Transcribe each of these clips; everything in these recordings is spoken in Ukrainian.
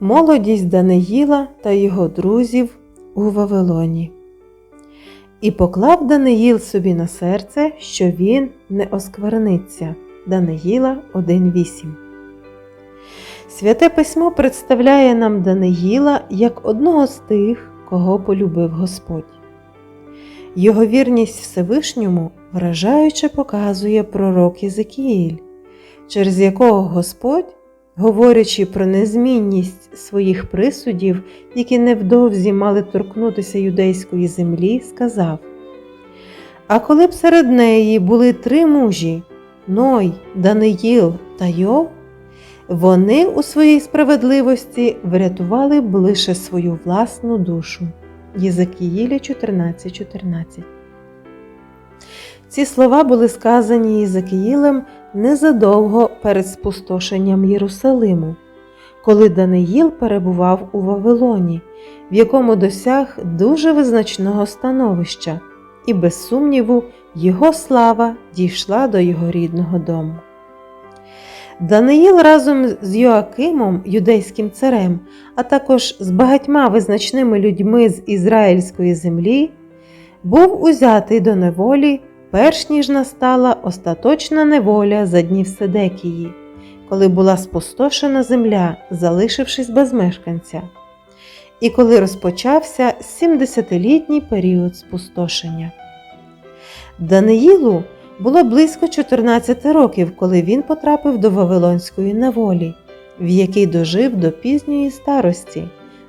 Молодість Даниїла та його друзів у Вавилоні. І поклав Даниїл собі на серце, що він не оскверниться. Даниїла 1.8. Святе письмо представляє нам Даниїла як одного з тих, кого полюбив Господь. Його вірність Всевишньому вражаюче показує пророк Єзекіїль, через якого Господь, говорячи про незмінність своїх присудів, які невдовзі мали торкнутися юдейської землі, сказав: А коли б серед неї були три мужі Ной, Даниїл та Йов, вони у своїй справедливості врятували б лише свою власну душу. Єзекіїля 14.14 14. Ці слова були сказані Єзекіїлем незадовго перед спустошенням Єрусалиму, коли Даниїл перебував у Вавилоні, в якому досяг дуже визначного становища, і, без сумніву, його слава дійшла до його рідного дому. Даниїл разом з Йоакимом, юдейським царем, а також з багатьма визначними людьми з ізраїльської землі, був узятий до неволі, перш ніж настала остаточна неволя за днів Седекії, коли була спустошена земля, залишившись без мешканця, і коли розпочався 70-літній період спустошення. Даниїлу було близько 14 років, коли він потрапив до Вавилонської неволі, в якій дожив до пізньої старості,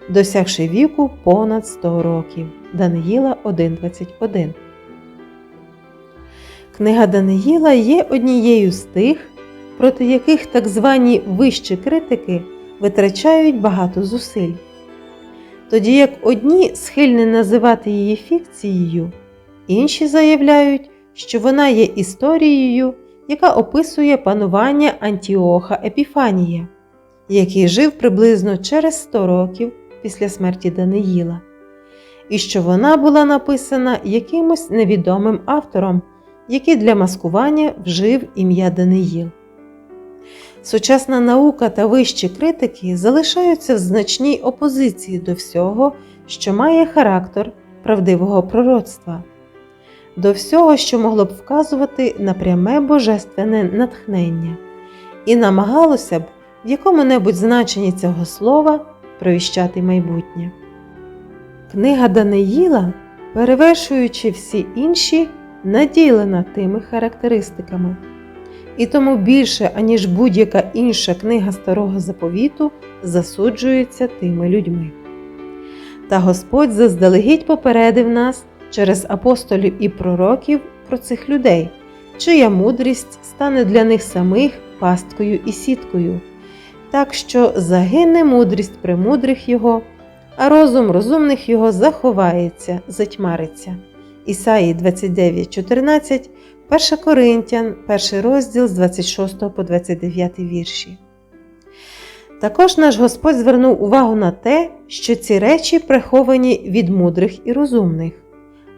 досягши віку понад 100 років. Даниїла 1.21. Книга Даниїла є однією з тих, проти яких так звані вищі критики витрачають багато зусиль. Тоді як одні схильні називати її фікцією, інші заявляють, що вона є історією, яка описує панування Антіоха Епіфанія, який жив приблизно через 100 років після смерті Даниїла, і що вона була написана якимось невідомим автором, який для маскування вжив ім'я Даниїл. Сучасна наука та вищі критики залишаються в значній опозиції до всього, що має характер правдивого пророцтва до всього, що могло б вказувати на пряме божественне натхнення, і намагалося б в якому-небудь значенні цього слова провіщати майбутнє. Книга Даниїла, перевершуючи всі інші, наділена тими характеристиками, і тому більше, аніж будь-яка інша книга Старого Заповіту, засуджується тими людьми. Та Господь заздалегідь попередив нас через апостолів і пророків про цих людей, чия мудрість стане для них самих пасткою і сіткою, так що загине мудрість премудрих його, а розум розумних його заховається, затьмариться. Ісаї 29,14, 1 Коринтян, 1 розділ з 26 по 29 вірші. Також наш Господь звернув увагу на те, що ці речі приховані від мудрих і розумних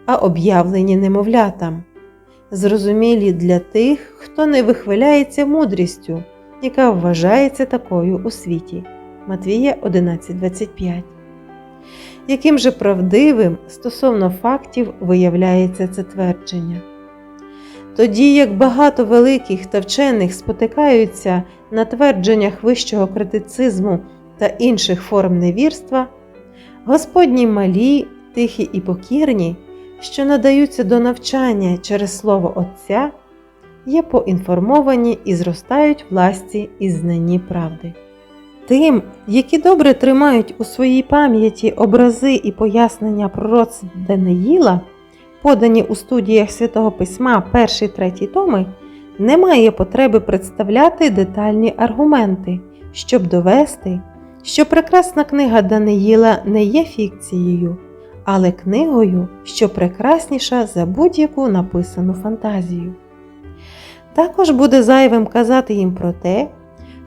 а об'явлені немовлятам, зрозумілі для тих, хто не вихваляється мудрістю, яка вважається такою у світі. Матвія 11:25. Яким же правдивим стосовно фактів виявляється це твердження? Тоді як багато великих та вчених спотикаються на твердженнях вищого критицизму та інших форм невірства, Господні малі, тихі і покірні що надаються до навчання через Слово Отця, є поінформовані і зростають власті і знанні правди. Тим, які добре тримають у своїй пам'яті образи і пояснення пророцтв Даниїла, подані у студіях Святого Письма перші треті томи, немає потреби представляти детальні аргументи, щоб довести, що прекрасна книга Даниїла не є фікцією але книгою, що прекрасніша за будь-яку написану фантазію. Також буде зайвим казати їм про те,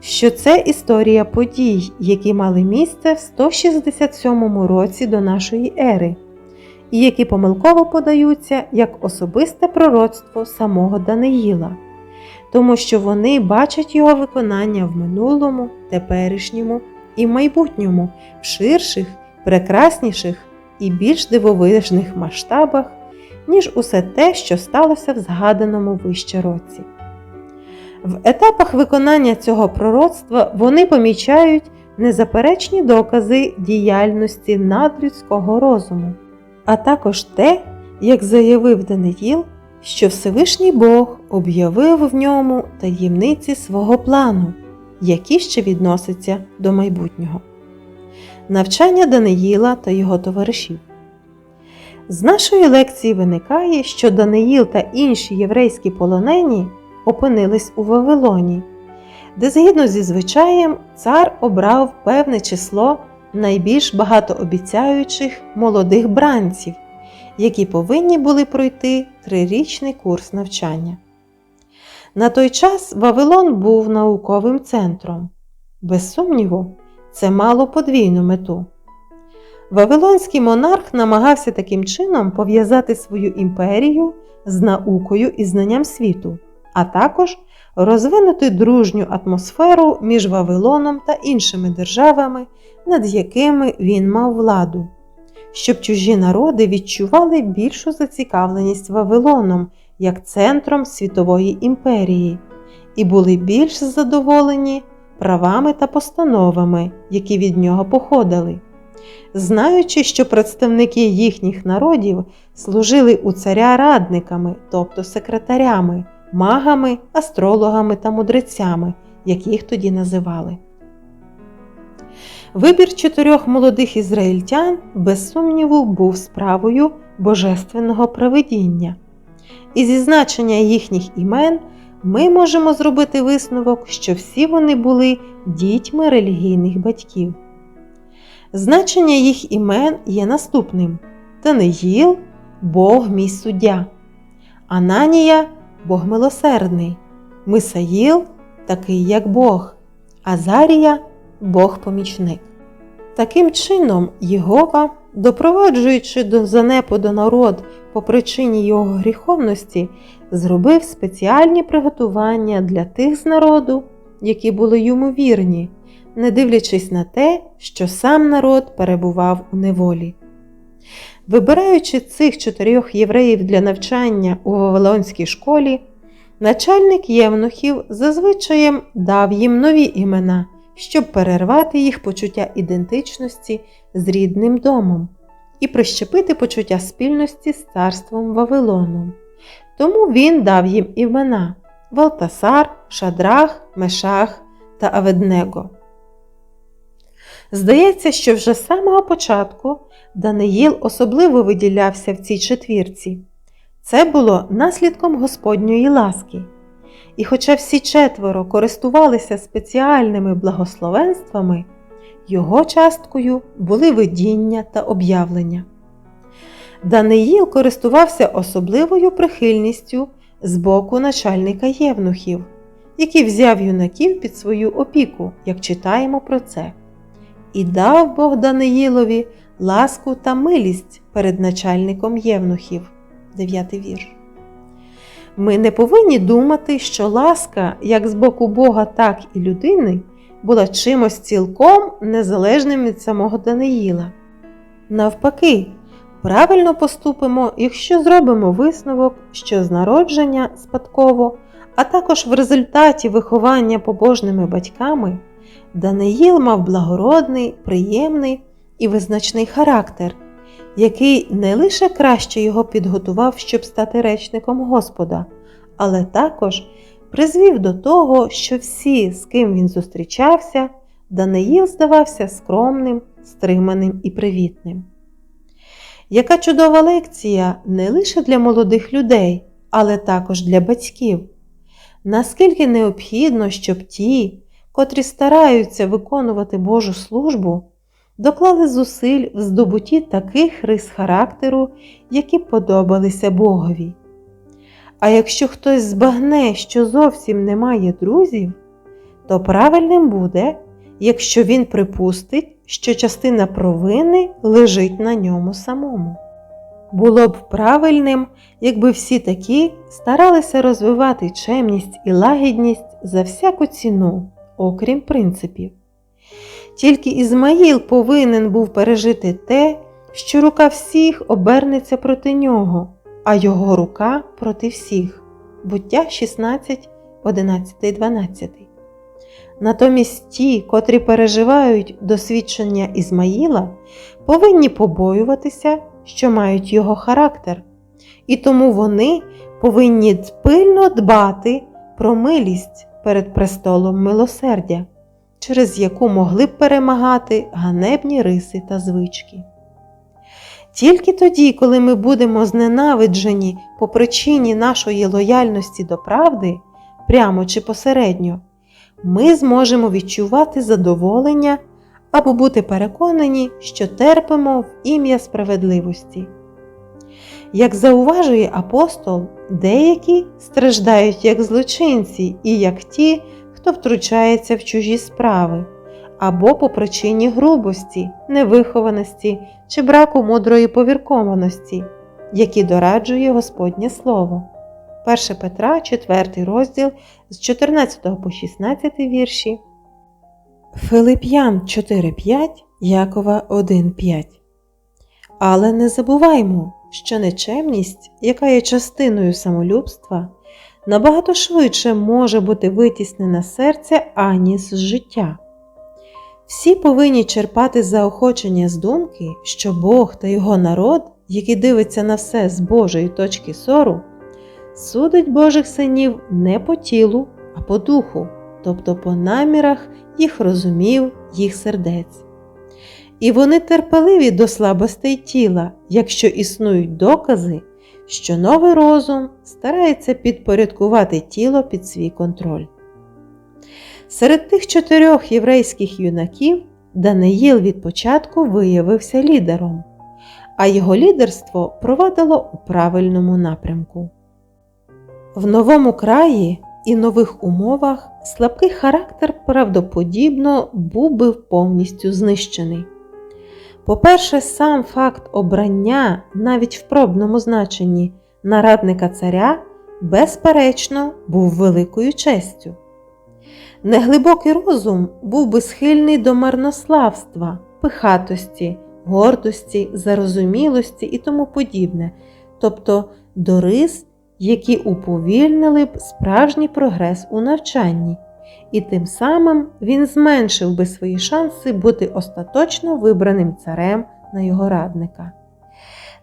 що це історія подій, які мали місце в 167 році до нашої ери, і які помилково подаються як особисте пророцтво самого Даниїла, тому що вони бачать його виконання в минулому, теперішньому і майбутньому в ширших, прекрасніших і більш дивовижних масштабах, ніж усе те, що сталося в згаданому вище році. В етапах виконання цього пророцтва вони помічають незаперечні докази діяльності надлюдського розуму, а також те, як заявив Даниїл, що Всевишній Бог об'явив в ньому таємниці свого плану, які ще відносяться до майбутнього. Навчання Даниїла та його товаришів. З нашої лекції виникає, що Даниїл та інші єврейські полонені опинились у Вавилоні, де, згідно зі звичаєм, цар обрав певне число найбільш багатообіцяючих молодих бранців, які повинні були пройти трирічний курс навчання. На той час Вавилон був науковим центром. Без сумніву, це мало подвійну мету. Вавилонський монарх намагався таким чином пов'язати свою імперію з наукою і знанням світу, а також розвинути дружню атмосферу між Вавилоном та іншими державами, над якими він мав владу, щоб чужі народи відчували більшу зацікавленість Вавилоном як центром світової імперії і були більш задоволені правами та постановами, які від нього походили. Знаючи, що представники їхніх народів служили у царя радниками, тобто секретарями, магами, астрологами та мудрецями, як їх тоді називали. Вибір чотирьох молодих ізраїльтян, без сумніву, був справою божественного провидіння. І зі значення їхніх імен ми можемо зробити висновок, що всі вони були дітьми релігійних батьків. Значення їх імен є наступним: Даниїл Бог мій суддя, Ананія Бог милосердний, Мисаїл такий, як Бог, Азарія Бог помічник. Таким чином, Єгова, допроваджуючи до занепаду народ по причині його гріховності, зробив спеціальні приготування для тих з народу, які були йому вірні, не дивлячись на те, що сам народ перебував у неволі. Вибираючи цих чотирьох євреїв для навчання у Вавилонській школі, начальник євнухів зазвичай дав їм нові імена, щоб перервати їх почуття ідентичності з рідним домом і прищепити почуття спільності з царством Вавилоном. Тому він дав їм імена Валтасар, Шадрах, Мешах та Аведнего. Здається, що вже з самого початку Даниїл особливо виділявся в цій четвірці. Це було наслідком Господньої ласки. І хоча всі четверо користувалися спеціальними благословенствами, його часткою були видіння та об'явлення. Даниїл користувався особливою прихильністю з боку начальника євнухів, який взяв юнаків під свою опіку, як читаємо про це. І дав Бог Даниїлові ласку та милість перед начальником євнухів. 9 вірш. Ми не повинні думати, що ласка, як з боку Бога, так і людини, була чимось цілком незалежним від самого Даниїла. Навпаки, правильно поступимо, якщо зробимо висновок, що з народження спадково, а також в результаті виховання побожними батьками, Даниїл мав благородний, приємний і визначний характер, який не лише краще його підготував, щоб стати речником Господа, але також призвів до того, що всі, з ким він зустрічався, Даниїл здавався скромним, стриманим і привітним. Яка чудова лекція не лише для молодих людей, але також для батьків. Наскільки необхідно, щоб ті, котрі стараються виконувати Божу службу, доклали зусиль в здобутті таких рис характеру, які подобалися Богові. А якщо хтось збагне, що зовсім немає друзів, то правильним буде, якщо він припустить, що частина провини лежить на ньому самому. Було б правильним, якби всі такі старалися розвивати чемність і лагідність за всяку ціну, окрім принципів. Тільки Ізмаїл повинен був пережити те, що рука всіх обернеться проти нього, а його рука проти всіх. Буття 16, 11, 12. Натомість ті, котрі переживають досвідчення Ізмаїла, повинні побоюватися, що мають його характер, і тому вони повинні пильно дбати про милість перед престолом милосердя, через яку могли б перемагати ганебні риси та звички. Тільки тоді, коли ми будемо зненавиджені по причині нашої лояльності до правди, прямо чи посередньо, ми зможемо відчувати задоволення або бути переконані, що терпимо в ім'я справедливості. Як зауважує апостол, деякі страждають як злочинці і як ті, хто втручається в чужі справи, або по причині грубості, невихованості чи браку мудрої повіркованості, які дораджує Господнє Слово. 1 Петра, 4 розділ з 14 по 16 вірші. Филип'ян 4.5, Якова 1.5. Але не забуваймо, що нечемність, яка є частиною самолюбства, набагато швидше може бути витіснена з серця, ані з життя. Всі повинні черпати заохочення з думки, що Бог та його народ, який дивиться на все з Божої точки зору, судить Божих синів не по тілу, а по духу, тобто по намірах їх розумів, їх сердець. І вони терпеливі до слабостей тіла, якщо існують докази, що новий розум старається підпорядкувати тіло під свій контроль. Серед тих чотирьох єврейських юнаків Даниїл від початку виявився лідером, а його лідерство провадило у правильному напрямку. В новому краї і нових умовах слабкий характер правдоподібно був би повністю знищений. По-перше, сам факт обрання навіть в пробному значенні нарадника царя, безперечно, був великою честю. Неглибокий розум був би схильний до марнославства, пихатості, гордості, зарозумілості і тому подібне, тобто до рис, які уповільнили б справжній прогрес у навчанні, і тим самим він зменшив би свої шанси бути остаточно вибраним царем на його радника.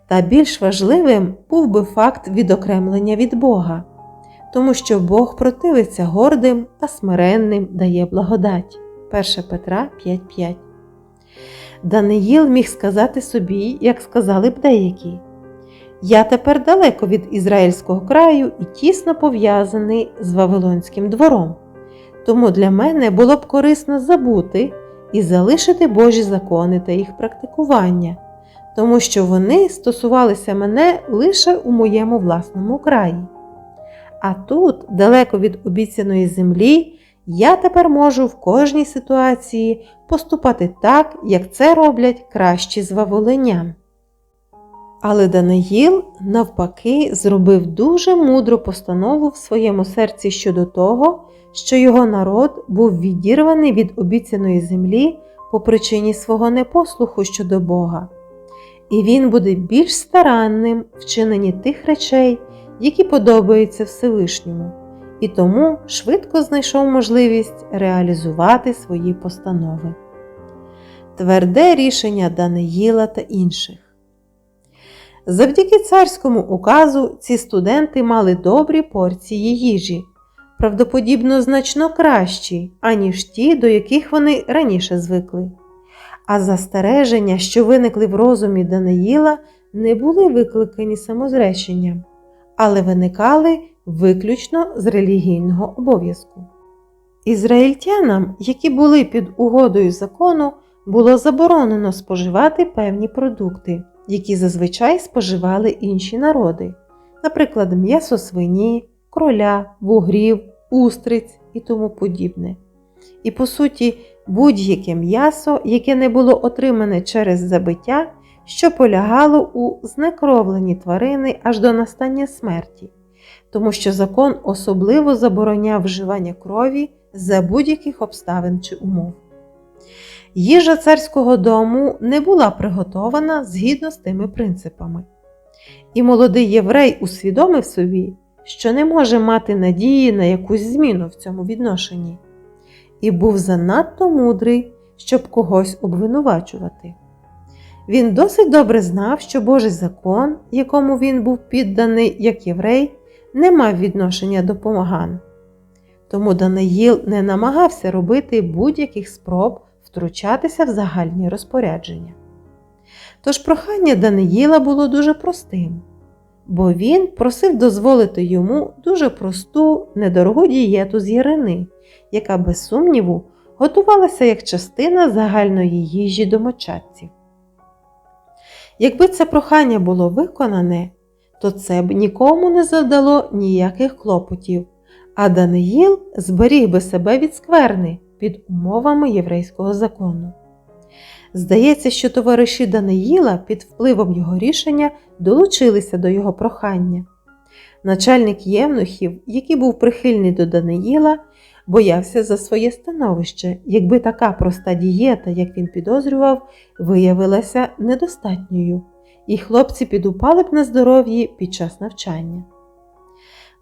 Та більш важливим був би факт відокремлення від Бога, тому що Бог противиться гордим, а смиренним дає благодать. 1 Петра 5.5 Даниїл міг сказати собі, як сказали б деякі. Я тепер далеко від Ізраїльського краю і тісно пов'язаний з Вавилонським двором. Тому для мене було б корисно забути і залишити Божі закони та їх практикування, тому що вони стосувалися мене лише у моєму власному краї. А тут, далеко від обіцяної землі, я тепер можу в кожній ситуації поступати так, як це роблять кращі з ваволенян. Але Даниїл, навпаки, зробив дуже мудру постанову в своєму серці щодо того, що його народ був відірваний від обіцяної землі по причині свого непослуху щодо Бога, і він буде більш старанним в чиненні тих речей, які подобаються Всевишньому, і тому швидко знайшов можливість реалізувати свої постанови. Тверде рішення Даниїла та інших. Завдяки царському указу ці студенти мали добрі порції їжі, правдоподібно значно кращі, аніж ті, до яких вони раніше звикли. А застереження, що виникли в розумі Даниїла, не були викликані самозреченням, але виникали виключно з релігійного обов'язку. Ізраїльтянам, які були під угодою закону, було заборонено споживати певні продукти, які зазвичай споживали інші народи, наприклад, м'ясо свині, кроля, вугрів, устриць і тому подібне. І, по суті, будь-яке м'ясо, яке не було отримане через забиття, що полягало у знекровленні тварини аж до настання смерті, тому що закон особливо забороняв вживання крові за будь-яких обставин чи умов. Їжа царського дому не була приготована згідно з тими принципами. І молодий єврей усвідомив собі, що не може мати надії на якусь зміну в цьому відношенні, і був занадто мудрий, щоб когось обвинувачувати. Він досить добре знав, що Божий закон, якому він був підданий як єврей, не мав відношення до помаган. Тому Даниїл не намагався робити будь-яких спроб втручатися в загальні розпорядження. Тож прохання Даниїла було дуже простим, бо він просив дозволити йому дуже просту, недорогу дієту з ярини, яка, без сумніву, готувалася як частина загальної їжі домочадців. Якби це прохання було виконане, то це б нікому не завдало ніяких клопотів, а Даниїл зберіг би себе від скверни під умовами єврейського закону. Здається, що товариші Даниїла під впливом його рішення долучилися до його прохання. Начальник євнухів, який був прихильний до Даниїла, боявся за своє становище, якби така проста дієта, як він підозрював, виявилася недостатньою, і хлопці підупали б на здоров'ї під час навчання.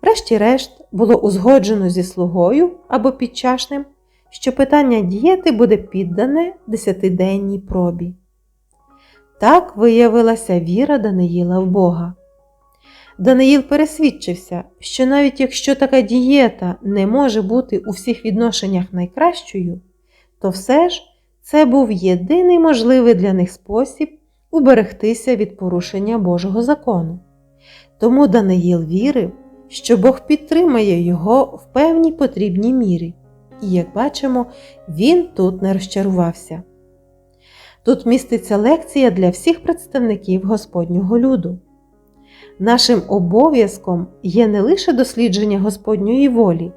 Врешті-решт було узгоджено зі слугою або підчашним, що питання дієти буде піддане десятиденній пробі. Так виявилася віра Даниїла в Бога. Даниїл пересвідчився, що навіть якщо така дієта не може бути у всіх відношеннях найкращою, то все ж це був єдиний можливий для них спосіб уберегтися від порушення Божого закону. Тому Даниїл вірив, що Бог підтримає його в певній потрібній мірі, і, як бачимо, він тут не розчарувався. Тут міститься лекція для всіх представників Господнього люду. Нашим обов'язком є не лише дослідження Господньої волі,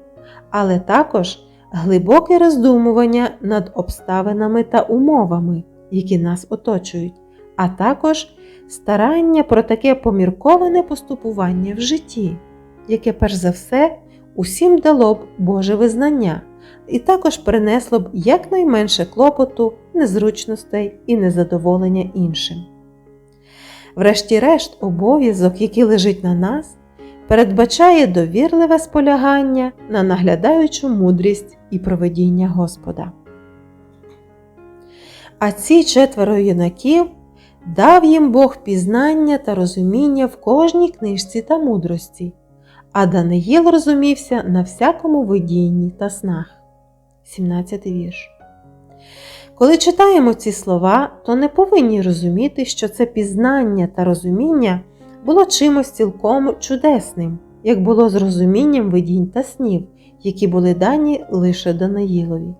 але також глибоке роздумування над обставинами та умовами, які нас оточують, а також старання про таке помірковане поступування в житті, яке перш за все усім дало б Боже визнання, і також принесло б якнайменше клопоту, незручностей і незадоволення іншим. Врешті-решт, обов'язок, який лежить на нас, передбачає довірливе сполягання на наглядаючу мудрість і проведіння Господа. А ці четверо юнаків дав їм Бог пізнання та розуміння в кожній книжці та мудрості, а Даниїл розумівся на всякому видінні та снах. 17 вірш. Коли читаємо ці слова, то не повинні розуміти, що це пізнання та розуміння було чимось цілком чудесним, як було з розумінням видінь та снів, які були дані лише Данаїлові.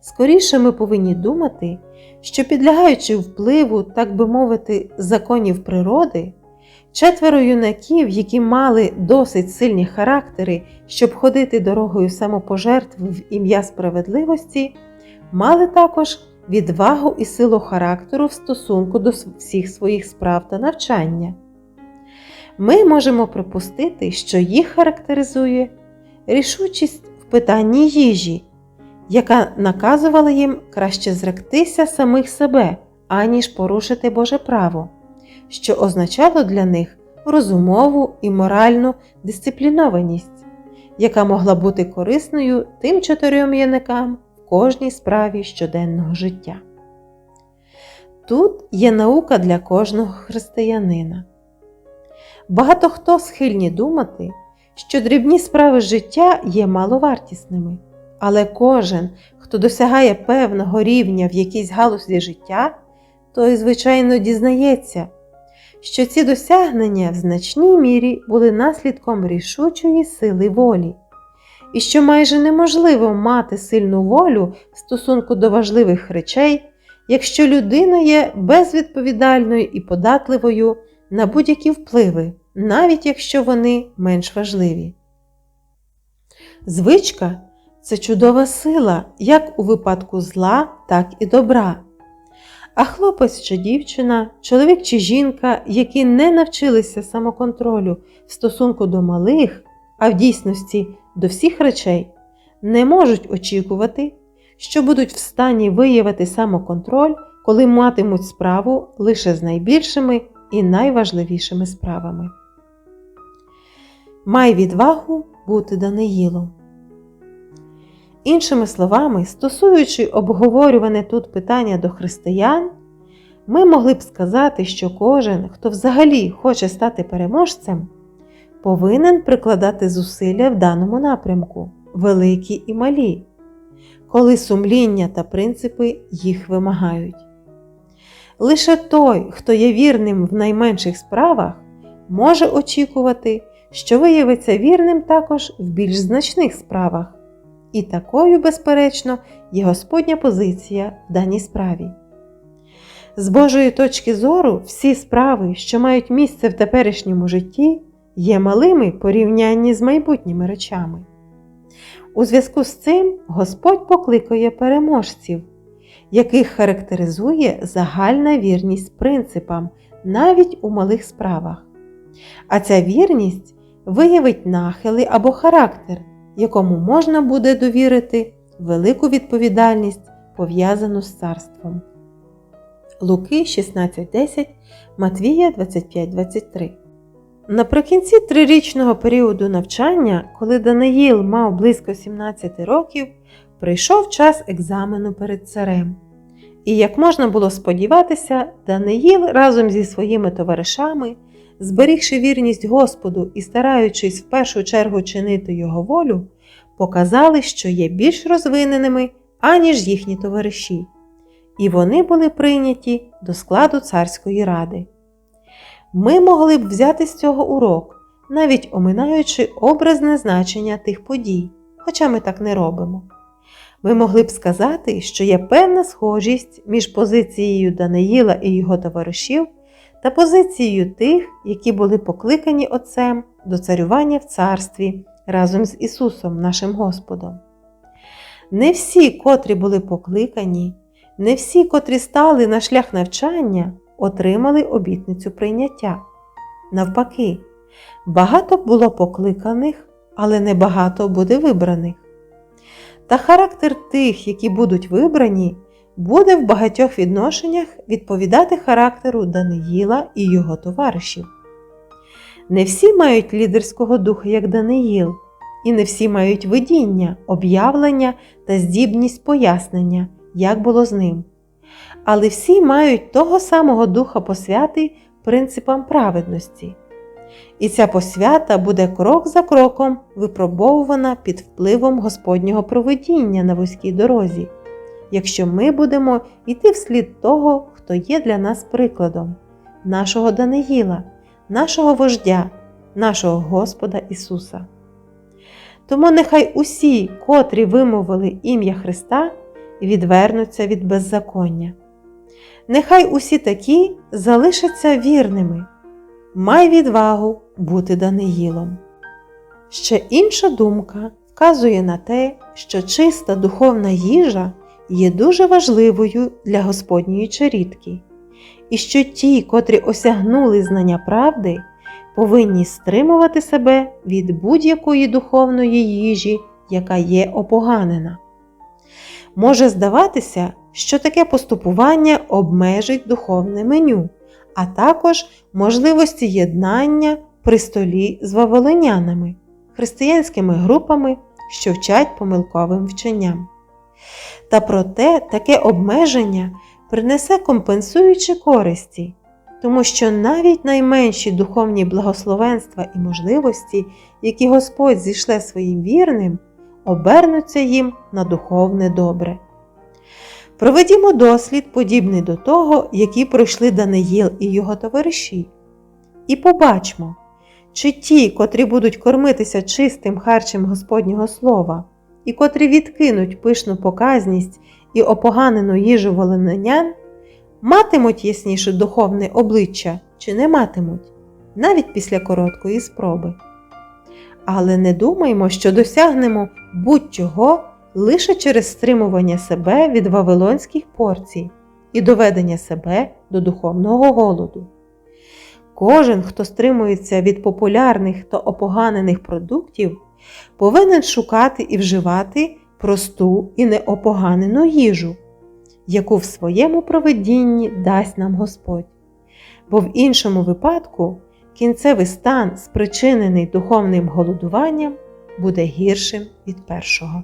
Скоріше ми повинні думати, що підлягаючи впливу, так би мовити, законів природи, четверо юнаків, які мали досить сильні характери, щоб ходити дорогою самопожертви в ім'я справедливості, мали також відвагу і силу характеру в стосунку до всіх своїх справ та навчання. Ми можемо припустити, що їх характеризує рішучість в питанні їжі, яка наказувала їм краще зректися самих себе, аніж порушити Боже право, що означало для них розумову і моральну дисциплінованість, яка могла бути корисною тим чотирьом юнакам в кожній справі щоденного життя. Тут є наука для кожного християнина. Багато хто схильні думати, що дрібні справи життя є маловартісними, але кожен, хто досягає певного рівня в якійсь галузі життя, той, звичайно, дізнається, що ці досягнення в значній мірі були наслідком рішучої сили волі, і що майже неможливо мати сильну волю в стосунку до важливих речей, якщо людина є безвідповідальною і податливою на будь-які впливи, навіть якщо вони менш важливі. Звичка це чудова сила як у випадку зла, так і добра. А хлопець чи дівчина, чоловік чи жінка, які не навчилися самоконтролю в стосунку до малих, а в дійсності до всіх речей, не можуть очікувати, що будуть в стані виявити самоконтроль, коли матимуть справу лише з найбільшими і найважливішими справами. Май відвагу бути Даниїлом. Іншими словами, стосуючи обговорюване тут питання до християн, ми могли б сказати, що кожен, хто взагалі хоче стати переможцем, повинен прикладати зусилля в даному напрямку, великі і малі, коли сумління та принципи їх вимагають. Лише той, хто є вірним в найменших справах, може очікувати, що виявиться вірним також в більш значних справах. І такою, безперечно, є Господня позиція в даній справі. З Божої точки зору, всі справи, що мають місце в теперішньому житті, є малими порівнянні з майбутніми речами. У зв'язку з цим Господь покликає переможців, яких характеризує загальна вірність принципам навіть у малих справах. А ця вірність виявить нахили або характер, якому можна буде довірити велику відповідальність, пов'язану з царством. Луки 16.10, Матвія 25.23 Наприкінці трирічного періоду навчання, коли Даниїл мав близько 17 років, прийшов час екзамену перед царем. І, як можна було сподіватися, Даниїл разом зі своїми товаришами, зберігши вірність Господу і стараючись в першу чергу чинити його волю, показали, що є більш розвиненими, аніж їхні товариші, і вони були прийняті до складу царської ради. Ми могли б взяти з цього урок, навіть оминаючи образне значення тих подій, хоча ми так не робимо. Ми могли б сказати, що є певна схожість між позицією Даниїла і його товаришів та позицією тих, які були покликані Отцем до царювання в царстві разом з Ісусом, нашим Господом. Не всі, котрі були покликані, не всі, котрі стали на шлях навчання, отримали обітницю прийняття. Навпаки, багато було покликаних, але небагато буде вибраних. Та характер тих, які будуть вибрані, буде в багатьох відношеннях відповідати характеру Даниїла і його товаришів. Не всі мають лідерського духа, як Даниїл, і не всі мають видіння, об'явлення та здібність пояснення, як було з ним. Але всі мають того самого духа посвяти принципам праведності. І ця посвята буде крок за кроком випробовувана під впливом Господнього проведіння на вузькій дорозі, якщо ми будемо йти вслід того, хто є для нас прикладом, нашого Даниїла, нашого вождя, нашого Господа Ісуса. Тому нехай усі, котрі вимовили ім'я Христа, відвернуться від беззаконня. Нехай усі такі залишаться вірними. Май відвагу бути Даниїлом. Ще інша думка вказує на те, що чиста духовна їжа є дуже важливою для Господньої чарітки, і що ті, котрі осягнули знання правди, повинні стримувати себе від будь-якої духовної їжі, яка є опоганена. Може здаватися, що таке поступування обмежить духовне меню, а також можливості єднання при столі з вавилонянами, християнськими групами, що вчать помилковим вченням. Та проте таке обмеження принесе компенсуючі користі, тому що навіть найменші духовні благословенства і можливості, які Господь зійшле своїм вірним, обернуться їм на духовне добре. Проведімо дослід, подібний до того, який пройшли Даниїл і його товариші, і побачмо, чи ті, котрі будуть кормитися чистим харчем Господнього Слова, і котрі відкинуть пишну показність і опоганену їжу волинян, матимуть ясніше духовне обличчя чи не матимуть, навіть після короткої спроби. Але не думаймо, що досягнемо будь-чого лише через стримування себе від вавилонських порцій і доведення себе до духовного голоду. Кожен, хто стримується від популярних та опоганених продуктів, повинен шукати і вживати просту і неопоганену їжу, яку в своєму проведінні дасть нам Господь. Бо в іншому випадку кінцевий стан, спричинений духовним голодуванням, буде гіршим від першого.